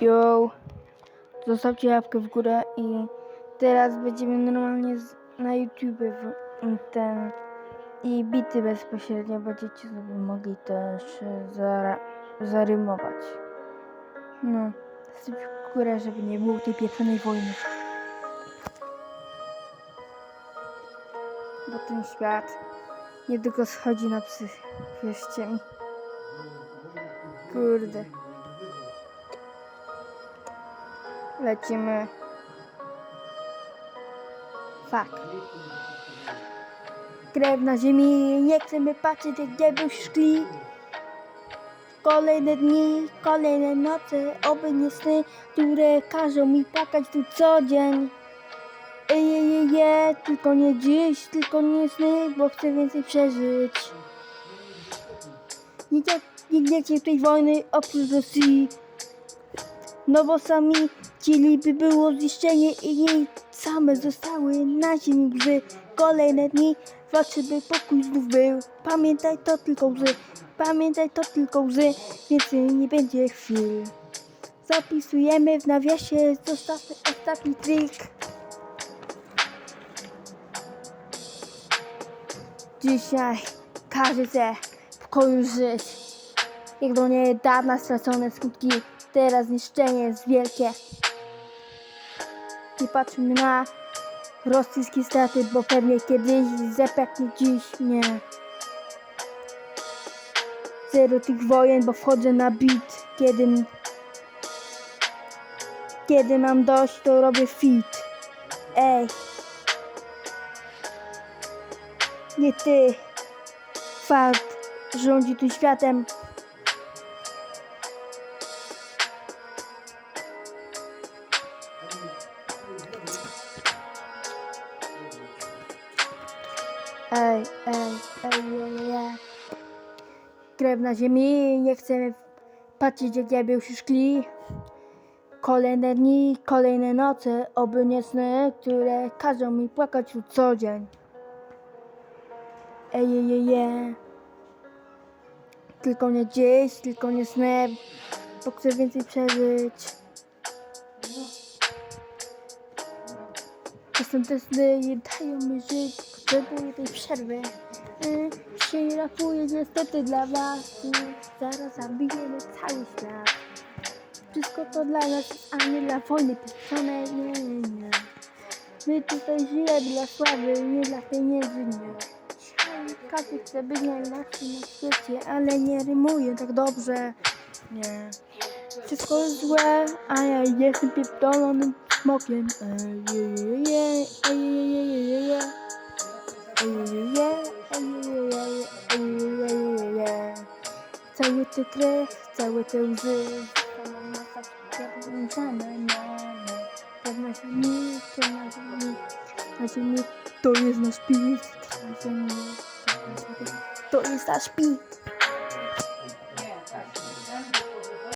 Yo, zostawcie łapkę w górę i teraz będziemy normalnie z, na YouTube w, ten i bity bezpośrednio będziecie sobie mogli też zara, zarymować. No, zostawcie w górę, żeby nie było tej pieprzonej wojny. Bo ten świat nie tylko schodzi na psy, wierzcie mi. Kurde. Lecimy. Fuck. Krew na ziemi, nie chcemy patrzeć jak diabeł szkli. Kolejne dni, kolejne noce, oby nie sny, które każą mi płakać tu co dzień. Ejejeje, tylko nie dziś, tylko nie sny, bo chcę więcej przeżyć. Nikt, nikt nie chce tej wojny oprócz Rosji. No bo sami chcieliby było zniszczenie i jej same zostały na ziemi łzy. Kolejne dni walczy, by pokój znów był. Pamiętaj to tylko łzy, pamiętaj to tylko łzy, więcej nie będzie chwil. Zapisujemy w nawiasie, zostawmy ostatni trik. Dzisiaj każdy chce w pokoju żyć. Jak do niedawna stracone skutki, teraz zniszczenie jest wielkie. Nie patrzmy na rosyjskie straty, bo pewnie kiedyś zapeknie dziś nie. Zero tych wojen, bo wchodzę na bit, kiedy kiedy mam dość, to robię fit. Ej. Nie ty. Fakt rządzi tu światem. Ej, ej, ej, ej. Krew na ziemi, nie chcemy patrzeć jak diabeł się szkli. Kolejne dni, kolejne noce, oby nie sny, które każą mi płakać tu co dzień. Ej, ej, ej, ej. Tylko nie dziś, tylko nie sny, bo chcę więcej przeżyć. Nie dają żyć, potrzebuję tej przerwy. Y, Się rapuję niestety dla was, zaraz zabijemy cały świat. Wszystko to dla nas, a nie dla wojny pieprzone, nie, nie, nie. My tutaj żyjemy dla sławy, nie dla pieniędzy, nie. Każdy chce być najlepszy na świecie, ale nie rymuje tak dobrze, nie. Wszystko jest złe, a ja jestem pierdolonym smokiem. Cały te krew, całe te łzy, na ziemi, na ziemi, na ziemi, to jest nasz pit, to jest nasz pit.